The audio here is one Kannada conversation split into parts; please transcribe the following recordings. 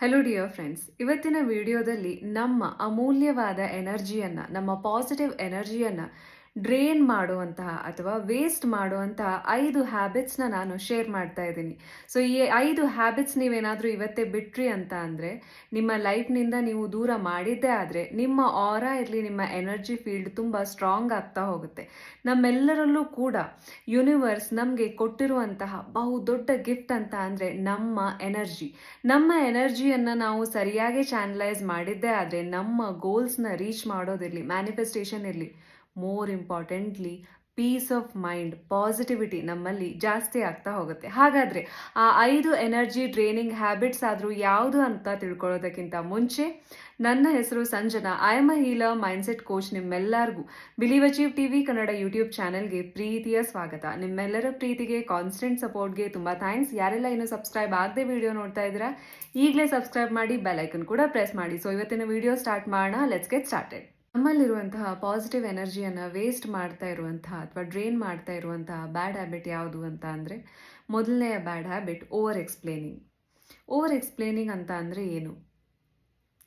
ಹಲೋ ಡಿಯರ್ ಫ್ರೆಂಡ್ಸ್ ಇವತ್ತಿನ ವಿಡಿಯೋದಲ್ಲಿ ನಮ್ಮ ಅಮೂಲ್ಯವಾದ ಎನರ್ಜಿಯನ್ನು ನಮ್ಮ ಪಾಸಿಟಿವ್ ಎನರ್ಜಿಯನ್ನು ಡ್ರೈನ್ ಮಾಡುವಂತಹ ಅಥವಾ ವೇಸ್ಟ್ ಮಾಡುವಂತಹ ಐದು ಹ್ಯಾಬಿಟ್ಸ್ನ ನಾನು ಶೇರ್ ಮಾಡ್ತಾ ಇದ್ದೀನಿ. ಸೊ ಈ ಐದು ಹ್ಯಾಬಿಟ್ಸ್ ನೀವೇನಾದರೂ ಇವತ್ತೇ ಬಿಟ್ರಿ ಅಂತ ಅಂದರೆ, ನಿಮ್ಮ ಲೈಫ್ನಿಂದ ನೀವು ದೂರ ಮಾಡಿದ್ದೇ ಆದರೆ, ನಿಮ್ಮ ಆರ ಇರಲಿ, ನಿಮ್ಮ ಎನರ್ಜಿ ಫೀಲ್ಡ್ ತುಂಬ ಸ್ಟ್ರಾಂಗ್ ಆಗ್ತಾ ಹೋಗುತ್ತೆ. ನಮ್ಮೆಲ್ಲರಲ್ಲೂ ಕೂಡ ಯೂನಿವರ್ಸ್ ನಮಗೆ ಕೊಟ್ಟಿರುವಂತಹ ಬಹು ದೊಡ್ಡ ಗಿಫ್ಟ್ ಅಂತ ಅಂದರೆ ನಮ್ಮ ಎನರ್ಜಿ ನಮ್ಮ ಎನರ್ಜಿಯನ್ನು ನಾವು ಸರಿಯಾಗಿ ಚಾನಲೈಸ್ ಮಾಡಿದ್ದೇ ಆದರೆ, ನಮ್ಮ ಗೋಲ್ಸ್ನ ರೀಚ್ ಮಾಡೋದಿರಲಿ ಮ್ಯಾನಿಫೆಸ್ಟೇಷನ್ ಇರಲಿ more importantly peace of mind positivity ನಮ್ಮಲ್ಲಿ ಜಾಸ್ತಿ ಆಗ್ತಾ ಹೋಗುತ್ತೆ. ಹಾಗಾದರೆ ಆ ಐದು ಎನರ್ಜಿ ಡ್ರೈನಿಂಗ್ ಹ್ಯಾಬಿಟ್ಸ್ ಆದರೂ ಯಾವುದು ಅಂತ ತಿಳ್ಕೊಳ್ಳೋದಕ್ಕಿಂತ ಮುಂಚೆ ನನ್ನ ಹೆಸರು Sanjana. I am a healer mindset coach ನಿಮ್ಮೆಲ್ಲರಿಗೂ. Believe Achieve T V Kannada YouTube ಚಾನಲ್ಗೆ ಪ್ರೀತಿಯ ಸ್ವಾಗತ. ನಿಮ್ಮೆಲ್ಲರ ಪ್ರೀತಿಗೆ ಕಾನ್ಸ್ಟೆಂಟ್ ಸಪೋರ್ಟ್ಗೆ ತುಂಬ ಥ್ಯಾಂಕ್ಸ್ ಯಾರೆಲ್ಲ ಇನ್ನೂ ಸಬ್ಸ್ಕ್ರೈಬ್ ಆಗದೆ ವಿಡಿಯೋ ನೋಡ್ತಾ ಇದ್ದೀರಾ, ಈಗಲೇ ಸಬ್ಸ್ಕ್ರೈಬ್ ಮಾಡಿ ಬೆಲ್ ಐಕನ್ ಕೂಡ ಪ್ರೆಸ್ ಮಾಡಿ. ಸೊ ಇವತ್ತಿನ ವಿಡಿಯೋ ಸ್ಟಾರ್ಟ್ ಮಾಡೋಣ. ಲೆಟ್ಸ್ ಗೆಟ್ ಸ್ಟಾರ್ಟೆಡ್ ನಮ್ಮಲ್ಲಿರುವಂತಹ ಪಾಸಿಟಿವ್ ಎನರ್ಜಿಯನ್ನು ವೇಸ್ಟ್ ಮಾಡ್ತಾ ಇರುವಂತಹ ಅಥವಾ ಡ್ರೈನ್ ಮಾಡ್ತಾ ಇರುವಂತಹ ಬ್ಯಾಡ್ ಹ್ಯಾಬಿಟ್ ಯಾವುದು ಅಂತ ಅಂದರೆ ಮೊದಲನೆಯ bad habit over explaining over explaining ಅಂತ ಅಂದರೆ ಏನು?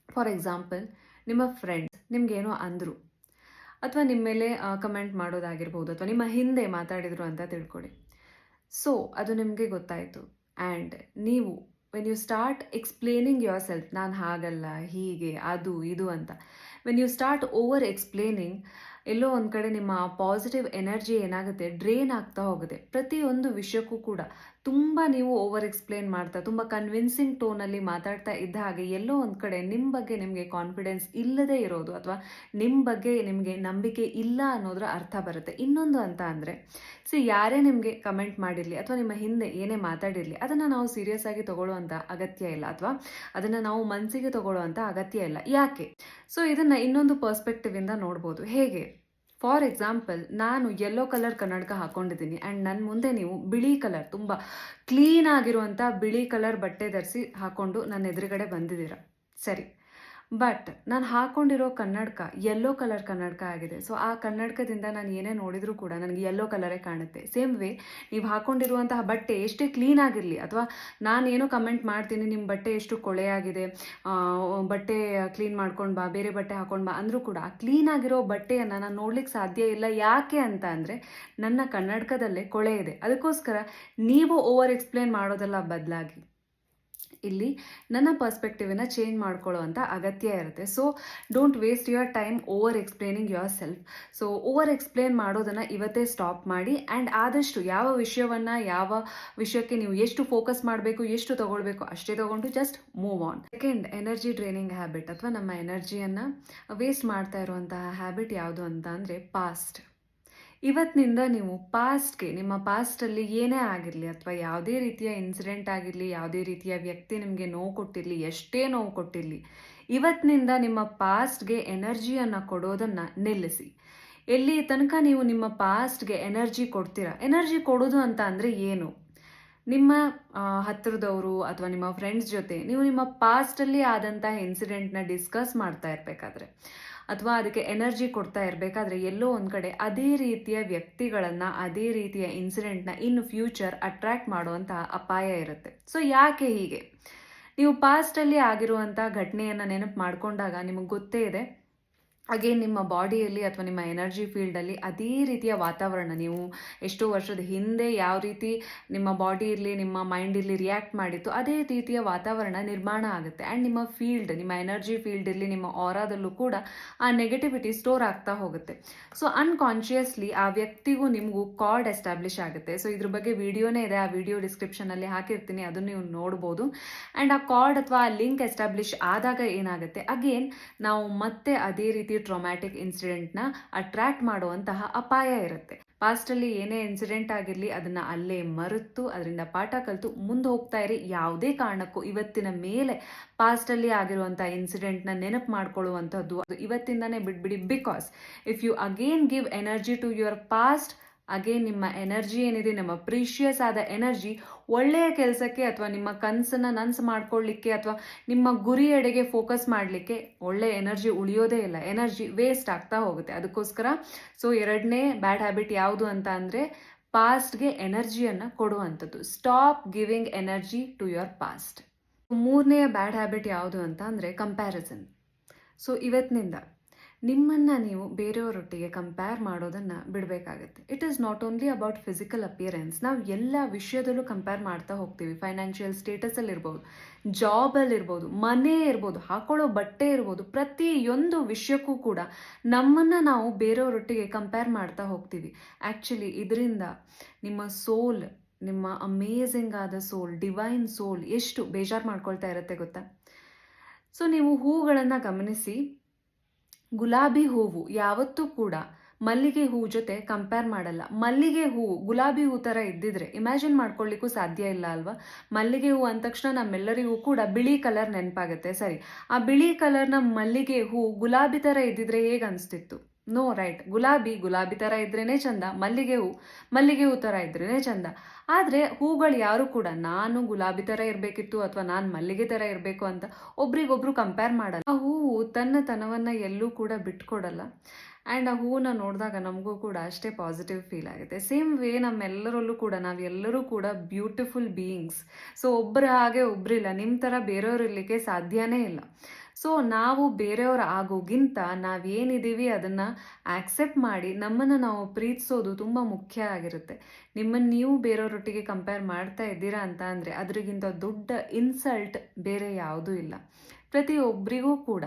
ಫಾರ್ ಎಕ್ಸಾಂಪಲ್ ನಿಮ್ಮ ಫ್ರೆಂಡ್ಸ್ ನಿಮಗೇನೋ ಅಂದರು. ಅಥವಾ ನಿಮ್ಮ ಮೇಲೆ ಕಮೆಂಟ್ ಮಾಡೋದಾಗಿರ್ಬೋದು ಅಥವಾ ನಿಮ್ಮ ಹಿಂದೆ ಮಾತಾಡಿದರು ಅಂತ ತಿಳ್ಕೊಳ್ಳಿ ಸೊ ಅದು ನಿಮಗೆ ಗೊತ್ತಾಯಿತು. ಆ್ಯಂಡ್ ನೀವು when you start explaining yourself ನಾನು ಹಾಗಲ್ಲ, ಹೀಗೆ, ಅದು, ಇದು ಅಂತ. When you start over explaining ಎಲ್ಲೋ ಒಂದು ಕಡೆ ನಿಮ್ಮ ಪಾಸಿಟಿವ್ ಎನರ್ಜಿ ಏನಾಗುತ್ತೆ ಡ್ರೈನ್ ಆಗ್ತಾ ಹೋಗುತ್ತೆ. ಪ್ರತಿಯೊಂದು ವಿಷಯಕ್ಕೂ ಕೂಡ. ತುಂಬ ನೀವು ಓವರ್ ಎಕ್ಸ್ಪ್ಲೇನ್ ಮಾಡ್ತಾ, ತುಂಬ ಕನ್ವಿನ್ಸಿಂಗ್ ಟೋನಲ್ಲಿ ಮಾತಾಡ್ತಾ ಇದ್ದ ಹಾಗೆ ಎಲ್ಲೋ ಒಂದು ಕಡೆ ನಿಮ್ಮ ಬಗ್ಗೆ ನಿಮಗೆ ಕಾನ್ಫಿಡೆನ್ಸ್ ಇಲ್ಲದೇ ಇರೋದು ಅಥವಾ ನಿಮ್ಮ ಬಗ್ಗೆ ನಿಮಗೆ ನಂಬಿಕೆ ಇಲ್ಲ ಅನ್ನೋದ್ರ ಅರ್ಥ ಬರುತ್ತೆ. ಇನ್ನೊಂದು ಅಂತ ಅಂದರೆ ಸಿ ಯಾರೇ ನಿಮಗೆ ಕಮೆಂಟ್ ಮಾಡಿರಲಿ ಅಥವಾ ನಿಮ್ಮ ಹಿಂದೆ ಏನೇ ಮಾತಾಡಿರಲಿ, ಅದನ್ನು ನಾವು ಸೀರಿಯಸ್ ಆಗಿ ತಗೊಳ್ಳುವಂಥ ಅಗತ್ಯ ಇಲ್ಲ ಅಥವಾ ಅದನ್ನು ನಾವು ಮನಸ್ಸಿಗೆ ತಗೊಳ್ಳುವಂಥ ಅಗತ್ಯ ಇಲ್ಲ. ಯಾಕೆ? ಸೊ ಇದನ್ನು ಇನ್ನೊಂದು ಪರ್ಸ್ಪೆಕ್ಟಿವಿಂದ ನೋಡ್ಬೋದು. ಹೇಗೆ? ಫಾರ್ ಎಕ್ಸಾಂಪಲ್ ನಾನು ಯೆಲ್ಲೋ ಕಲರ್ ಕನ್ನಡಕ ಹಾಕೊಂಡಿದ್ದೀನಿ ಆ್ಯಂಡ್ ನನ್ನ ಮುಂದೆ ನೀವು ಬಿಳಿ ಕಲರ್ ತುಂಬ ಕ್ಲೀನ್ ಆಗಿರುವಂಥ ಬಿಳಿ ಕಲರ್ ಬಟ್ಟೆ ಧರಿಸಿ ಹಾಕ್ಕೊಂಡು ನನ್ನ ಎದುರುಗಡೆ ಬಂದಿದ್ದೀರ? ಸರಿ. ಬಟ್ ನಾನು ಹಾಕೊಂಡಿರೋ ಕನ್ನಡಕ ಯೆಲ್ಲೋ ಕಲರ್ ಕನ್ನಡಕ ಆಗಿದೆ. ಸೊ ಆ ಕನ್ನಡಕದಿಂದ ನಾನು ಏನೇ ನೋಡಿದರೂ ಕೂಡ ನನಗೆ ಯೆಲ್ಲೋ ಕಲರೇ ಕಾಣುತ್ತೆ. ಸೇಮ್ ವೇ ನೀವು ಹಾಕೊಂಡಿರುವಂತಹ ಬಟ್ಟೆ ಎಷ್ಟೇ ಕ್ಲೀನ್ ಆಗಿರಲಿ, ಅಥವಾ ನಾನು ಏನೋ ಕಮೆಂಟ್ ಮಾಡ್ತೀನಿ ನಿಮ್ಮ ಬಟ್ಟೆ ಎಷ್ಟು ಕೊಳೆಯಾಗಿದೆ ಬಟ್ಟೆ ಕ್ಲೀನ್ ಮಾಡ್ಕೊಂಡು ಬಾ, ಬೇರೆ ಬಟ್ಟೆ ಹಾಕೊಂಡು ಬಾ ಅಂದರೂ ಕೂಡ ಕ್ಲೀನ್ ಆಗಿರೋ ಬಟ್ಟೆಯನ್ನು ನಾನು ನೋಡ್ಲಿಕ್ಕೆ ಸಾಧ್ಯ ಇಲ್ಲ. ಯಾಕೆ ಅಂತ ಅಂದರೆ, ನನ್ನ ಕನ್ನಡಕದಲ್ಲೇ ಕೊಳೆ ಇದೆ. ಅದಕ್ಕೋಸ್ಕರ ನೀವು ಓವರ್ ಎಕ್ಸ್ಪ್ಲೇನ್ ಮಾಡೋದಲ್ಲ ಬದಲಾಗಿ. ಇಲ್ಲಿ ನನ್ನ ಪರ್ಸ್ಪೆಕ್ಟಿವನ್ನ ಚೇಂಜ್ ಮಾಡ್ಕೊಳ್ಳೋ ಅಂತ ಅಗತ್ಯ ಇರುತ್ತೆ. So don't waste your time over explaining yourself so over explain ಮಾಡೋದನ್ನು ಇವತ್ತೇ ಸ್ಟಾಪ್ ಮಾಡಿ ಆ್ಯಂಡ್ ಆದಷ್ಟು ಯಾವ ವಿಷಯವನ್ನು, ಯಾವ ವಿಷಯಕ್ಕೆ ನೀವು ಎಷ್ಟು ಫೋಕಸ್ ಮಾಡಬೇಕು, ಎಷ್ಟು ತಗೊಳ್ಬೇಕು ಅಷ್ಟೇ ತಗೊಂಡು just move on second energy draining habit ಅಥವಾ ನಮ್ಮ ಎನರ್ಜಿಯನ್ನು ವೇಸ್ಟ್ ಮಾಡ್ತಾ ಇರುವಂತಹ ಹ್ಯಾಬಿಟ್ ಯಾವುದು ಅಂತ ಅಂದರೆ ಪಾಸ್ಟ್ ಇವತ್ತಿನಿಂದ ನೀವು ಪಾಸ್ಟ್ಗೆ ನಿಮ್ಮ ಪಾಸ್ಟಲ್ಲಿ ಏನೇ ಆಗಿರಲಿ ಅಥವಾ ಯಾವುದೇ ರೀತಿಯ ಇನ್ಸಿಡೆಂಟ್ ಆಗಿರಲಿ, ಯಾವುದೇ ರೀತಿಯ ವ್ಯಕ್ತಿ ನಿಮಗೆ ನೋವು ಕೊಟ್ಟಿರಲಿ, ಎಷ್ಟೇ ನೋವು ಕೊಟ್ಟಿರಲಿ, ಇವತ್ತಿನಿಂದ ನಿಮ್ಮ ಪಾಸ್ಟ್ಗೆ ಎನರ್ಜಿಯನ್ನು ಕೊಡೋದನ್ನು ನಿಲ್ಲಿಸಿ. ಎಲ್ಲಿ ತನಕ ನೀವು ನಿಮ್ಮ ಪಾಸ್ಟ್ಗೆ ಎನರ್ಜಿ ಕೊಡ್ತೀರಾ? ಎನರ್ಜಿ ಕೊಡೋದು ಅಂತ ಅಂದರೆ ಏನು? ನಿಮ್ಮ ಹತ್ತಿರದವರು ಅಥವಾ ನಿಮ್ಮ ಫ್ರೆಂಡ್ಸ್ ಜೊತೆ ನೀವು ನಿಮ್ಮ ಪಾಸ್ಟಲ್ಲಿ ಆದಂತಹ ಇನ್ಸಿಡೆಂಟ್ನ ಡಿಸ್ಕಸ್ ಮಾಡ್ತಾ ಇರಬೇಕಾದ್ರೆ. ಅಥವಾ ಅದಕ್ಕೆ ಎನರ್ಜಿ ಕೊಡ್ತಾ ಇರಬೇಕಾದ್ರೆ ಎಲ್ಲೋ ಒಂದು ಕಡೆ ಅದೇ ರೀತಿಯ ವ್ಯಕ್ತಿಗಳನ್ನು, ಅದೇ ರೀತಿಯ ಇನ್ಸಿಡೆಂಟ್ನ ಇನ್ನು ಫ್ಯೂಚರ್ ಅಟ್ರಾಕ್ಟ್ ಮಾಡುವಂತಹ ಅಪಾಯ ಇರುತ್ತೆ. ಸೊ ಯಾಕೆ ಹೀಗೆ? ನೀವು ಪಾಸ್ಟಲ್ಲಿ ಆಗಿರುವಂಥ ಘಟನೆಯನ್ನು ನೆನಪು ಮಾಡಿಕೊಂಡಾಗ ನಿಮಗೆ ಗೊತ್ತೇ ಇದೆ. ಅಗೇನ್ ನಿಮ್ಮ ಬಾಡಿಯಲ್ಲಿ ಅಥವಾ ನಿಮ್ಮ ಎನರ್ಜಿ ಫೀಲ್ಡಲ್ಲಿ ಅದೇ ರೀತಿಯ ವಾತಾವರಣ. ನೀವು ಎಷ್ಟೋ ವರ್ಷದ ಹಿಂದೆ ಯಾವ ರೀತಿ ನಿಮ್ಮ ಬಾಡಿ ಇರಲಿ, ನಿಮ್ಮ ಮೈಂಡ್ ಇರಲಿ ರಿಯಾಕ್ಟ್ ಮಾಡಿತ್ತು, ಅದೇ ರೀತಿಯ ವಾತಾವರಣ ನಿರ್ಮಾಣ ಆಗುತ್ತೆ. ಆ್ಯಂಡ್ ನಿಮ್ಮ ಫೀಲ್ಡ್ ನಿಮ್ಮ ಎನರ್ಜಿ ಫೀಲ್ಡ್ ಇರಲಿ, ನಿಮ್ಮ ಆರಾದಲ್ಲೂ ಕೂಡ ಆ ನೆಗೆಟಿವಿಟಿ ಸ್ಟೋರ್ ಆಗ್ತಾ ಹೋಗುತ್ತೆ. ಸೊ ಅನ್ಕಾನ್ಷಿಯಸ್ಲಿ ಆ ವ್ಯಕ್ತಿಗೂ ನಿಮಗೂ ಕಾರ್ಡ್ ಎಸ್ಟಾಬ್ಲಿಷ್ ಆಗುತ್ತೆ. ಸೊ ಇದ್ರ ಬಗ್ಗೆ ವಿಡಿಯೋನೇ ಇದೆ. ಆ ವಿಡಿಯೋ ಡಿಸ್ಕ್ರಿಪ್ಷನಲ್ಲಿ ಹಾಕಿರ್ತೀನಿ. ಅದನ್ನು ನೀವು ನೋಡ್ಬೋದು. ಆ್ಯಂಡ್ ಆ ಕಾರ್ಡ್ ಅಥವಾ ಆ ಲಿಂಕ್ ಎಸ್ಟಾಬ್ಲಿಷ್ ಆದಾಗ ಏನಾಗುತ್ತೆ? ಅಗೇನ್ ನಾವು ಮತ್ತೆ ಅದೇ ರೀತಿ ಟ್ರೊಮ್ಯಾಟಿಕ್ ಇನ್ಸಿಡೆಂಟ್ನ ಅಟ್ರಾಕ್ಟ್ ಮಾಡುವಂತಹ ಅಪಾಯ ಇರುತ್ತೆ. ಪಾಸ್ಟಲ್ಲಿ ಏನೇ ಇನ್ಸಿಡೆಂಟ್ ಆಗಿರಲಿ, ಅದನ್ನು ಅಲ್ಲೇ ಮರೆತು, ಅದರಿಂದ ಪಾಠ ಕಲಿತು ಮುಂದೆ ಹೋಗ್ತಾ ಇರಿ. ಯಾವುದೇ ಕಾರಣಕ್ಕೂ ಇವತ್ತಿನ ಮೇಲೆ ಪಾಸ್ಟಲ್ಲಿ ಆಗಿರುವಂಥ ಇನ್ಸಿಡೆಂಟ್ನ ನೆನಪು ಮಾಡ್ಕೊಳ್ಳುವಂಥದ್ದು ಇವತ್ತಿಂದನೇ ಬಿಟ್ಬಿಡಿ because if you again give energy to your past again ನಿಮ್ಮ ಎನರ್ಜಿ ಏನಿದೆ, ನಿಮ್ಮ ಪ್ರೀಶಿಯಸ್ ಆದ ಎನರ್ಜಿ ಒಳ್ಳೆಯ ಕೆಲಸಕ್ಕೆ ಅಥವಾ ನಿಮ್ಮ ಕನಸನ್ನು ನನ್ಸು ಮಾಡ್ಕೊಳ್ಳಿಕ್ಕೆ ಅಥವಾ ನಿಮ್ಮ ಗುರಿಯೆಡೆಗೆ ಫೋಕಸ್ ಮಾಡಲಿಕ್ಕೆ ಒಳ್ಳೆಯ ಎನರ್ಜಿ ಉಳಿಯೋದೇ ಇಲ್ಲ. ಎನರ್ಜಿ ವೇಸ್ಟ್ ಆಗ್ತಾ ಹೋಗುತ್ತೆ. ಅದಕ್ಕೋಸ್ಕರ ಸೊ, ಎರಡನೇ ಬ್ಯಾಡ್ ಹ್ಯಾಬಿಟ್ ಯಾವುದು ಅಂತ ಅಂದರೆ ಪಾಸ್ಟ್ಗೆ ಎನರ್ಜಿಯನ್ನು ಕೊಡುವಂಥದ್ದು. Stop giving energy to your past. ಮೂರನೆಯ ಬ್ಯಾಡ್ ಹ್ಯಾಬಿಟ್ ಯಾವುದು ಅಂತ ಅಂದರೆ ಕಂಪ್ಯಾರಿಸನ್. ಸೊ, ಇವತ್ತಿನಿಂದ ನಿಮ್ಮನ್ನು ನೀವು ಬೇರೆಯವರೊಟ್ಟಿಗೆ ಕಂಪೇರ್ ಮಾಡೋದನ್ನು ಬಿಡಬೇಕಾಗತ್ತೆ. It is not only about physical appearance ನಾವು ಎಲ್ಲ ವಿಷಯದಲ್ಲೂ ಕಂಪೇರ್ ಮಾಡ್ತಾ ಹೋಗ್ತೀವಿ. ಫೈನಾನ್ಷಿಯಲ್ ಸ್ಟೇಟಸಲ್ಲಿರ್ಬೋದು ಜಾಬಲ್ಲಿ ಇರ್ಬೋದು ಮನೆ ಇರ್ಬೋದು, ಹಾಕೊಳ್ಳೋ ಬಟ್ಟೆ ಇರ್ಬೋದು, ಪ್ರತಿಯೊಂದು ವಿಷಯಕ್ಕೂ ಕೂಡ ನಮ್ಮನ್ನು ನಾವು ಬೇರೆಯವರೊಟ್ಟಿಗೆ ಕಂಪೇರ್ ಮಾಡ್ತಾ ಹೋಗ್ತೀವಿ. ಆ್ಯಕ್ಚುಲಿ ಇದರಿಂದ ನಿಮ್ಮ ಸೋಲ್ ನಿಮ್ಮ ಅಮೇಝಿಂಗ್ ಆದ ಸೋಲ್ ಡಿವೈನ್ ಸೋಲ್ ಎಷ್ಟು ಬೇಜಾರು ಮಾಡ್ಕೊಳ್ತಾ ಇರುತ್ತೆ ಗೊತ್ತಾ? ಸೊ ನೀವು ಹೂಗಳನ್ನು ಗಮನಿಸಿ. ಗುಲಾಬಿ ಹೂವು ಯಾವತ್ತೂ ಕೂಡ ಮಲ್ಲಿಗೆ ಹೂ ಜೊತೆ ಕಂಪೇರ್ ಮಾಡಲ್ಲ. ಮಲ್ಲಿಗೆ ಹೂವು ಗುಲಾಬಿ ಹೂ ಥರ ಇದ್ದಿದ್ರೆ ಇಮ್ಯಾಜಿನ್ ಮಾಡ್ಕೊಳ್ಳಿಕ್ಕೂ ಸಾಧ್ಯ ಇಲ್ಲ ಅಲ್ವಾ? ಮಲ್ಲಿಗೆ ಹೂ ಅಂದ ತಕ್ಷಣ ನಮ್ಮೆಲ್ಲರಿಗೂ ಕೂಡ ಬಿಳಿ ಕಲರ್ ನೆನಪಾಗುತ್ತೆ. ಸರಿ, ಆ ಬಿಳಿ ಕಲರ್ನ ಮಲ್ಲಿಗೆ ಹೂ ಗುಲಾಬಿ ಥರ ಇದ್ದಿದ್ರೆ ಹೇಗೆ ಅನಿಸ್ತಿತ್ತು? ನೋ ರೈಟ್ ಗುಲಾಬಿ ಗುಲಾಬಿ ಥರ ಇದ್ರೇ ಚಂದ. ಮಲ್ಲಿಗೆ ಹೂ ಮಲ್ಲಿಗೆ ಹೂ ಥರ ಇದ್ರೇ ಚಂದ. ಆದರೆ ಹೂಗಳು ಯಾರು ಕೂಡ ನಾನು ಗುಲಾಬಿ ಥರ ಇರಬೇಕಿತ್ತು ಅಥವಾ ನಾನು ಮಲ್ಲಿಗೆ ಥರ ಇರಬೇಕು ಅಂತ ಒಬ್ರಿಗೊಬ್ರು ಕಂಪೇರ್ ಮಾಡಲ್ಲ. ಆ ಹೂವು ತನ್ನ ತನವನ್ನು ಎಲ್ಲೂ ಕೂಡ ಬಿಟ್ಕೊಡಲ್ಲ. ಆ್ಯಂಡ್ ಆ ಹೂವನ್ನ ನೋಡಿದಾಗ ನಮಗೂ ಕೂಡ ಅಷ್ಟೇ ಪಾಸಿಟಿವ್ ಫೀಲ್ ಆಗುತ್ತೆ. ಸೇಮ್ ವೇ ನಮ್ಮೆಲ್ಲರಲ್ಲೂ ಕೂಡ ನಾವೆಲ್ಲರೂ ಕೂಡ ಬ್ಯೂಟಿಫುಲ್ ಬೀಯಿಂಗ್ಸ್ ಸೊ ಒಬ್ಬರ ಹಾಗೆ ಒಬ್ಬರಿಲ್ಲ ನಿಮ್ಮ ಥರ ಬೇರೆಯವ್ರು ಇರಲಿಕ್ಕೆ ಸಾಧ್ಯನೇ ಇಲ್ಲ. ಸೊ ನಾವು ಬೇರೆಯವ್ರ ಆಗೋಗಿಂತ ನಾವೇನಿದ್ದೀವಿ ಅದನ್ನು ಆಕ್ಸೆಪ್ಟ್ ಮಾಡಿ ನಮ್ಮನ್ನು ನಾವು ಪ್ರೀತಿಸೋದು ತುಂಬ ಮುಖ್ಯ ಆಗಿರುತ್ತೆ. ನಿಮ್ಮನ್ನು ನೀವು ಬೇರೆಯವರೊಟ್ಟಿಗೆ ಕಂಪೇರ್ ಮಾಡ್ತಾ ಇದ್ದೀರಾ ಅಂತ ಅಂದರೆ ಅದರಿಗಿಂತ ದೊಡ್ಡ ಇನ್ಸಲ್ಟ್ ಬೇರೆ ಯಾವುದೂ ಇಲ್ಲ. ಪ್ರತಿಯೊಬ್ಬರಿಗೂ ಕೂಡ.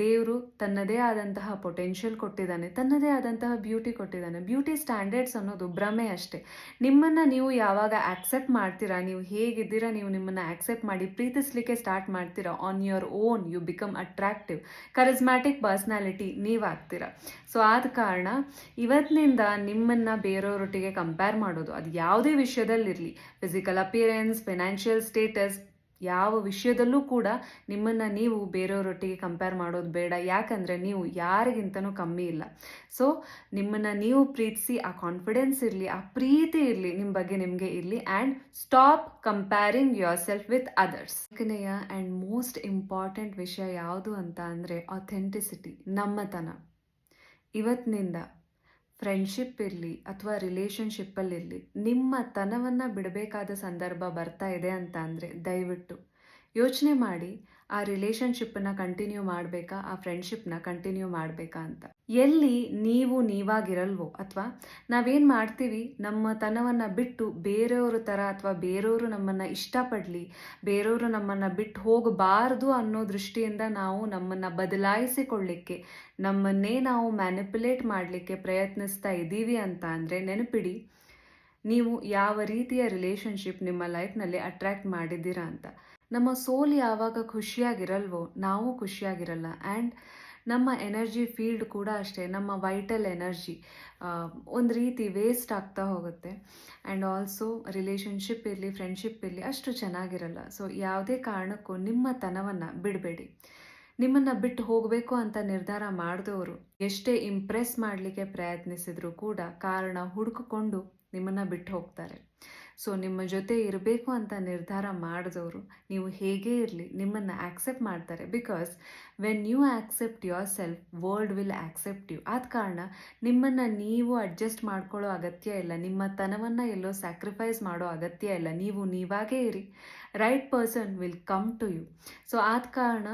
ದೇವರು ತನ್ನದೇ ಆದಂತಹ ಪೊಟೆನ್ಷಿಯಲ್ ಕೊಟ್ಟಿದ್ದಾನೆ, ತನ್ನದೇ ಆದಂತಹ ಬ್ಯೂಟಿ ಕೊಟ್ಟಿದ್ದಾನೆ. ಬ್ಯೂಟಿ ಸ್ಟ್ಯಾಂಡರ್ಡ್ಸ್ ಅನ್ನೋದು ಭ್ರಮೆ ಅಷ್ಟೇ. ನಿಮ್ಮನ್ನು ನೀವು ಯಾವಾಗ ಆಕ್ಸೆಪ್ಟ್ ಮಾಡ್ತೀರಾ, ನೀವು ಹೇಗಿದ್ದೀರಾ, ನೀವು ನಿಮ್ಮನ್ನು ಆಕ್ಸೆಪ್ಟ್ ಮಾಡಿ ಪ್ರೀತಿಸ್ಲಿಕ್ಕೆ ಸ್ಟಾರ್ಟ್ ಮಾಡ್ತೀರಾ on your own you become attractive charismatic personality ನೀವಾಗ್ತೀರಾ. So ಆದ ಕಾರಣ ಇವತ್ತಿನಿಂದ ನಿಮ್ಮನ್ನು ಬೇರೆಯವರೊಟ್ಟಿಗೆ ಕಂಪೇರ್ ಮಾಡೋದು, ಅದು ಯಾವುದೇ ವಿಷಯದಲ್ಲಿರಲಿ. ಫಿಸಿಕಲ್ ಅಪಿಯರೆನ್ಸ್ ಫಿನಾನ್ಷಿಯಲ್ ಸ್ಟೇಟಸ್ ಯಾವ ವಿಷಯದಲ್ಲೂ ಕೂಡ ನಿಮ್ಮನ್ನು ನೀವು ಬೇರೆಯವರೊಟ್ಟಿಗೆ ಕಂಪೇರ್ ಮಾಡೋದು ಬೇಡ. ಯಾಕಂದರೆ ನೀವು ಯಾರಿಗಿಂತನೂ ಕಮ್ಮಿ ಇಲ್ಲ. ಸೊ ನಿಮ್ಮನ್ನು ನೀವು ಪ್ರೀತಿಸಿ, ಆ ಕಾನ್ಫಿಡೆನ್ಸ್ ಇರಲಿ, ಆ ಪ್ರೀತಿ ಇರಲಿ ನಿಮ್ಮ ಬಗ್ಗೆ ನಿಮಗೆ ಇರಲಿ and stop comparing yourself with others ಕೊನೆಯ ಆ್ಯಂಡ್ ಮೋಸ್ಟ್ ಇಂಪಾರ್ಟೆಂಟ್ ವಿಷಯ ಯಾವುದು ಅಂತ ಅಂದರೆ ಅಥೆಂಟಿಸಿಟಿ ನಮ್ಮತನ. ಇವತ್ತಿನಿಂದ ಫ್ರೆಂಡ್ಶಿಪ್ ಇರಲಿ ಅಥವಾ ರಿಲೇಶನ್ಶಿಪ್ಪಲ್ಲಿರಲಿ ನಿಮ್ಮ ತನವನ್ನು ಬಿಡಬೇಕಾದ ಸಂದರ್ಭ ಬರ್ತಾ ಇದೆ ಅಂತ ಅಂದರೆ ದಯವಿಟ್ಟು. ಯೋಚನೆ ಮಾಡಿ, ಆ ರಿಲೇಷನ್ಶಿಪ್ಪನ್ನು ಕಂಟಿನ್ಯೂ ಮಾಡಬೇಕಾ, ಆ ಫ್ರೆಂಡ್ಶಿಪ್ನ ಕಂಟಿನ್ಯೂ ಮಾಡಬೇಕಾ ಅಂತ. ಎಲ್ಲಿ ನೀವು ನೀವಾಗಿರಲ್ವೋ ಅಥವಾ ನಾವೇನು ಮಾಡ್ತೀವಿ, ನಮ್ಮ ತನವನ್ನು ಬಿಟ್ಟು ಬೇರೆಯವ್ರ ಥರ ಅಥವಾ ಬೇರೆಯವರು ನಮ್ಮನ್ನು ಇಷ್ಟಪಡಲಿ, ಬೇರೆಯವರು ನಮ್ಮನ್ನು ಬಿಟ್ಟು ಹೋಗಬಾರ್ದು ಅನ್ನೋ ದೃಷ್ಟಿಯಿಂದ ನಾವು ನಮ್ಮನ್ನು ಬದಲಾಯಿಸಿಕೊಳ್ಳಿಕ್ಕೆ, ನಮ್ಮನ್ನೇ ನಾವು ಮ್ಯಾನಿಪುಲೇಟ್ ಮಾಡಲಿಕ್ಕೆ ಪ್ರಯತ್ನಿಸ್ತಾ ಇದ್ದೀವಿ ಅಂತ ಅಂದರೆ ನೆನಪಿಡಿ, ನೀವು ಯಾವ ರೀತಿಯ ರಿಲೇಷನ್ಶಿಪ್ ನಿಮ್ಮ ಲೈಫ್ನಲ್ಲಿ ಅಟ್ರ್ಯಾಕ್ಟ್ ಮಾಡಿದ್ದೀರಾ ಅಂತ. ನಮ್ಮ ಸೋಲ್ ಯಾವಾಗ ಖುಷಿಯಾಗಿರಲ್ವೋ ನಾವು ಖುಷಿಯಾಗಿರಲ್ಲ. ಆ್ಯಂಡ್ ನಮ್ಮ ಎನರ್ಜಿ ಫೀಲ್ಡ್ ಕೂಡ ಅಷ್ಟೇ, ನಮ್ಮ ವೈಟಲ್ ಎನರ್ಜಿ ಒಂದು ರೀತಿ ವೇಸ್ಟ್ ಆಗ್ತಾ ಹೋಗುತ್ತೆ. ಆ್ಯಂಡ್ ಆಲ್ಸೋ ರಿಲೇಷನ್ಶಿಪ್ ಇರಲಿ, ಫ್ರೆಂಡ್ಶಿಪ್ ಇರಲಿ ಅಷ್ಟು ಚೆನ್ನಾಗಿರಲ್ಲ. ಸೊ ಯಾವುದೇ ಕಾರಣಕ್ಕೂ ನಿಮ್ಮ ತನವನ್ನು ಬಿಡಬೇಡಿ. ನಿಮ್ಮನ್ನು ಬಿಟ್ಟು ಹೋಗಬೇಕು ಅಂತ ನಿರ್ಧಾರ ಮಾಡಿದವರು ಎಷ್ಟೇ ಇಂಪ್ರೆಸ್ ಮಾಡಲಿಕ್ಕೆ ಪ್ರಯತ್ನಿಸಿದರೂ ಕೂಡ ಕಾರಣ ಹುಡುಕಿಕೊಂಡು ನಿಮ್ಮನ್ನು ಬಿಟ್ಟು ಹೋಗ್ತಾರೆ. ಸೊ ನಿಮ್ಮ ಜೊತೆ ಇರಬೇಕು ಅಂತ ನಿರ್ಧಾರ ಮಾಡಿದವರು, ನೀವು ಹೇಗೇ ಇರಲಿ, ನಿಮ್ಮನ್ನು ಆ್ಯಕ್ಸೆಪ್ಟ್ ಮಾಡ್ತಾರೆ. Because when you accept yourself world will accept you ಆದ ಕಾರಣ ನಿಮ್ಮನ್ನು ನೀವು ಅಡ್ಜಸ್ಟ್ ಮಾಡ್ಕೊಳ್ಳೋ ಅಗತ್ಯ ಇಲ್ಲ. ನಿಮ್ಮ ತನವನ್ನು ಎಲ್ಲೋ ಸ್ಯಾಕ್ರಿಫೈಸ್ ಮಾಡೋ ಅಗತ್ಯ ಇಲ್ಲ. ನೀವು ನೀವಾಗೇ ಇರಿ. Right person will come to you so ಆದ ಕಾರಣ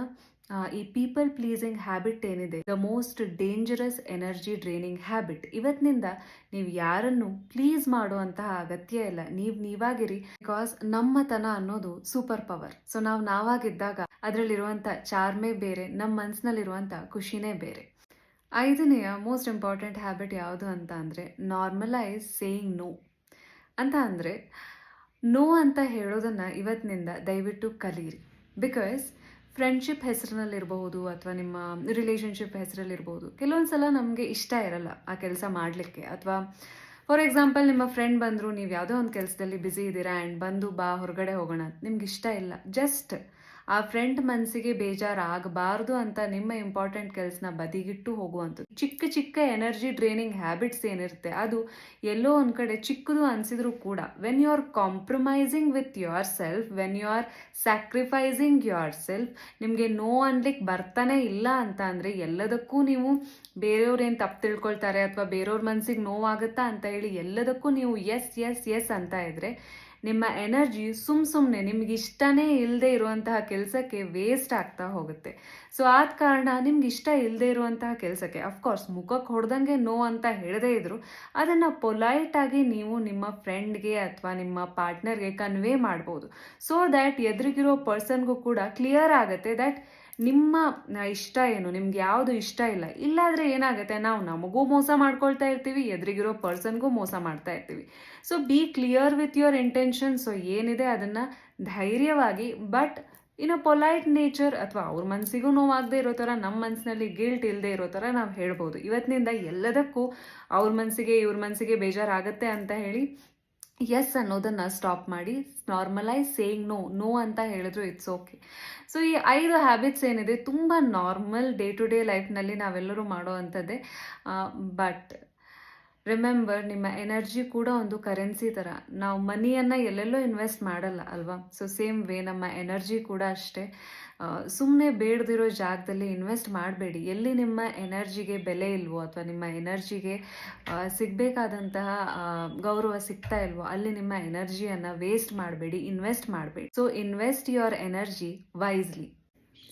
ಈ ಪೀಪಲ್ ಪ್ಲೀಸಿಂಗ್ ಹ್ಯಾಬಿಟ್ ಏನಿದೆ? The most dangerous energy draining habit ಇವತ್ತಿನಿಂದ ನೀವು ಯಾರನ್ನು ಪ್ಲೀಸ್ ಮಾಡುವಂತಹ ಅಗತ್ಯ ಇಲ್ಲ. ನೀವು ನೀವಾಗಿರಿ ಬಿಕಾಸ್ ನಮ್ಮತನ ಅನ್ನೋದು ಸೂಪರ್ ಪವರ್ ಸೊ ನಾವು ನಾವಾಗಿದ್ದಾಗ ಅದರಲ್ಲಿರುವಂಥ ಚಾರ್ಮೇ ಬೇರೆ ನಮ್ಮ ಮನಸ್ಸಿನಲ್ಲಿರುವಂಥ ಖುಷಿನೇ ಬೇರೆ. ಐದನೆಯ ಮೋಸ್ಟ್ ಇಂಪಾರ್ಟೆಂಟ್ ಹ್ಯಾಬಿಟ್ ಯಾವುದು ಅಂತ ಅಂದರೆ ನಾರ್ಮಲೈಸ್ ಸೇಯಿಂಗ್ ನೋ ಅಂತ ಅಂದರೆ ನೋ ಅಂತ ಹೇಳೋದನ್ನು ಇವತ್ತಿನಿಂದ ದಯವಿಟ್ಟು ಕಲೀರಿ ಬಿಕಾಸ್ ಫ್ರೆಂಡ್ಶಿಪ್ ಹೆಸರಿನಲ್ಲಿರಬಹುದು ಅಥವಾ ನಿಮ್ಮ ರಿಲೇಷನ್ಶಿಪ್ ಹೆಸರಲ್ಲಿರ್ಬೋದು ಕೆಲವೊಂದು ಸಲ ನಮಗೆ ಇಷ್ಟ ಇರಲ್ಲ ಆ ಕೆಲಸ ಮಾಡಲಿಕ್ಕೆ. ಅಥವಾ ಫಾರ್ ಎಕ್ಸಾಂಪಲ್ ನಿಮ್ಮ ಫ್ರೆಂಡ್ ಬಂದರೂ, ನೀವು ಯಾವುದೋ ಒಂದು ಕೆಲಸದಲ್ಲಿ ಬ್ಯುಸಿ ಇದ್ದೀರಾ ಆ್ಯಂಡ್ ಬಂದು ಬಾ, ಹೊರಗಡೆ ಹೋಗೋಣ ನಿಮ್ಗೆ ಇಷ್ಟ ಇಲ್ಲ. ಜಸ್ಟ್ ಆ ಫ್ರೆಂಡ್ ಮನಸ್ಸಿಗೆ ಬೇಜಾರಾಗಬಾರ್ದು ಅಂತ ನಿಮ್ಮ ಇಂಪಾರ್ಟೆಂಟ್ ಕೆಲಸನ ಬದಿಗಿಟ್ಟು ಹೋಗುವಂಥದ್ದು. ಚಿಕ್ಕ ಚಿಕ್ಕ ಎನರ್ಜಿ ಡ್ರೈನಿಂಗ್ ಹ್ಯಾಬಿಟ್ಸ್ ಏನಿರುತ್ತೆ, ಅದು ಎಲ್ಲೋ ಒಂದು ಕಡೆ ಚಿಕ್ಕದು ಅನಿಸಿದ್ರು ಕೂಡ when you are compromising with yourself when you are sacrificing yourself ನಿಮಗೆ ನೋ ಅನ್ಲಿಕ್ಕೆ ಬರ್ತಾನೆ ಇಲ್ಲ ಅಂತ ಅಂದರೆ ಎಲ್ಲದಕ್ಕೂ ನೀವು ಬೇರೆಯವ್ರೇನು ತಪ್ಪು ತಿಳ್ಕೊಳ್ತಾರೆ ಅಥವಾ ಬೇರೆಯವ್ರ ಮನಸ್ಸಿಗೆ ನೋವಾಗುತ್ತಾ ಅಂತ ಹೇಳಿ ಎಲ್ಲದಕ್ಕೂ ನೀವು ಎಸ್ ಎಸ್ ಎಸ್ ಅಂತ ಇದ್ರೆ ನಿಮ್ಮ ಎನರ್ಜಿ ಸುಮ್ ಸುಮ್ಮನೆ ನಿಮ್ಗೆ ಇಷ್ಟನೇ ಇಲ್ಲದೆ ಇರುವಂತಹ ಕೆಲಸಕ್ಕೆ ವೇಸ್ಟ್ ಆಗ್ತಾ ಹೋಗುತ್ತೆ. ಸೊ ಆದ ಕಾರಣ ನಿಮ್ಗೆ ಇಷ್ಟ ಇಲ್ಲದೆ ಇರುವಂತಹ ಕೆಲಸಕ್ಕೆ ಅಫ್ಕೋರ್ಸ್ ಮುಖಕ್ಕೆ ಹೊಡೆದಂಗೆ ನೋ ಅಂತ ಹೇಳದೇ ಇದ್ರು, ಅದನ್ನು ಪೊಲೈಟಾಗಿ ನೀವು ನಿಮ್ಮ ಫ್ರೆಂಡ್ಗೆ ಅಥವಾ ನಿಮ್ಮ ಪಾರ್ಟ್ನರ್ಗೆ ಕನ್ವೇ ಮಾಡ್ಬೋದು. ಸೊ ದ್ಯಾಟ್ ಎದುರಿಗಿರೋ ಪರ್ಸನ್ಗೂ ಕೂಡ ಕ್ಲಿಯರ್ ಆಗುತ್ತೆ ದ್ಯಾಟ್ ನಿಮ್ಮ ಇಷ್ಟ ಏನು? ನಿಮ್ಗೆ ಯಾವುದು ಇಷ್ಟ ಇಲ್ಲ. ಇಲ್ಲಾದರೆ ಏನಾಗುತ್ತೆ? ನಾವು ನಮಗೂ ಮೋಸ ಮಾಡ್ಕೊಳ್ತಾ ಇರ್ತೀವಿ, ಎದುರಿಗಿರೋ ಪರ್ಸನ್ಗೂ ಮೋಸ ಮಾಡ್ತಾ ಇರ್ತೀವಿ. So be clear with your intention so ಏನಿದೆ ಅದನ್ನು ಧೈರ್ಯವಾಗಿ ಬಟ್ ಇನ್ನು ಪೊಲೈಟ್ ನೇಚರ್ ಅಥವಾ ಅವ್ರ ಮನಸ್ಸಿಗೂ ನೋವಾಗದೇ ಇರೋ ಥರ, ನಮ್ಮ ಮನಸ್ಸಿನಲ್ಲಿ ಗಿಲ್ಟ್ ಇಲ್ಲದೆ ಇರೋ ಥರ ನಾವು ಹೇಳ್ಬೋದು. ಇವತ್ತಿನಿಂದ ಎಲ್ಲದಕ್ಕೂ ಅವ್ರ ಮನಸ್ಸಿಗೆ ಇವ್ರ ಮನಸ್ಸಿಗೆ ಬೇಜಾರಾಗತ್ತೆ ಅಂತ ಹೇಳಿ ಎಸ್ ಅನ್ನೋದನ್ನು ಸ್ಟಾಪ್ ಮಾಡಿ ನಾರ್ಮಲೈಸ್ ಸೇಯಿಂಗ್ ನೋ ನೋ ಅಂತ ಹೇಳಿದ್ರು ಇಟ್ಸ್ ಓಕೆ ಸೊ ಈ ಐದು ಹ್ಯಾಬಿಟ್ಸ್ ಏನಿದೆ, ತುಂಬ ನಾರ್ಮಲ್ ಡೇ ಟು ಡೇ ಲೈಫ್ನಲ್ಲಿ ನಾವೆಲ್ಲರೂ ಮಾಡೋ ಅಂಥದ್ದೇ. ಬಟ್ ರಿಮೆಂಬರ್ ನಿಮ್ಮ ಎನರ್ಜಿ ಕೂಡ ಒಂದು ಕರೆನ್ಸಿ ಥರ ನಾವು ಮನಿಯನ್ನು ಎಲ್ಲೆಲ್ಲೋ ಇನ್ವೆಸ್ಟ್ ಮಾಡಲ್ಲ ಅಲ್ವಾ? ಸೊ ಸೇಮ್ ವೇ ನಮ್ಮ ಎನರ್ಜಿ ಕೂಡ ಅಷ್ಟೇ. ಸುಮ್ಮನೆ ಬೇಡದಿರೋ ಜಾಗದಲ್ಲಿ ಇನ್ವೆಸ್ಟ್ ಮಾಡಬೇಡಿ. ಎಲ್ಲಿ ನಿಮ್ಮ ಎನರ್ಜಿಗೆ ಬೆಲೆ ಇಲ್ವೋ ಅಥವಾ ನಿಮ್ಮ ಎನರ್ಜಿಗೆ ಸಿಗಬೇಕಾದಂತಹ ಗೌರವ ಸಿಗ್ತಾ ಇಲ್ವೋ, ಅಲ್ಲಿ ನಿಮ್ಮ ಎನರ್ಜಿಯನ್ನು ವೇಸ್ಟ್ ಮಾಡಬೇಡಿ ಇನ್ವೆಸ್ಟ್ ಮಾಡಬೇಡಿ. So invest your energy wisely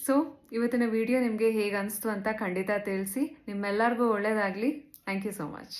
so ಇವತ್ತಿನ ವಿಡಿಯೋ ನಿಮಗೆ ಹೇಗೆ ಅನಿಸ್ತು ಅಂತ ಖಂಡಿತ ತಿಳಿಸಿ. ನಿಮ್ಮೆಲ್ಲರಿಗೂ ಒಳ್ಳೆಯದಾಗಲಿ ಥ್ಯಾಂಕ್ ಯು ಸೋ ಮಚ್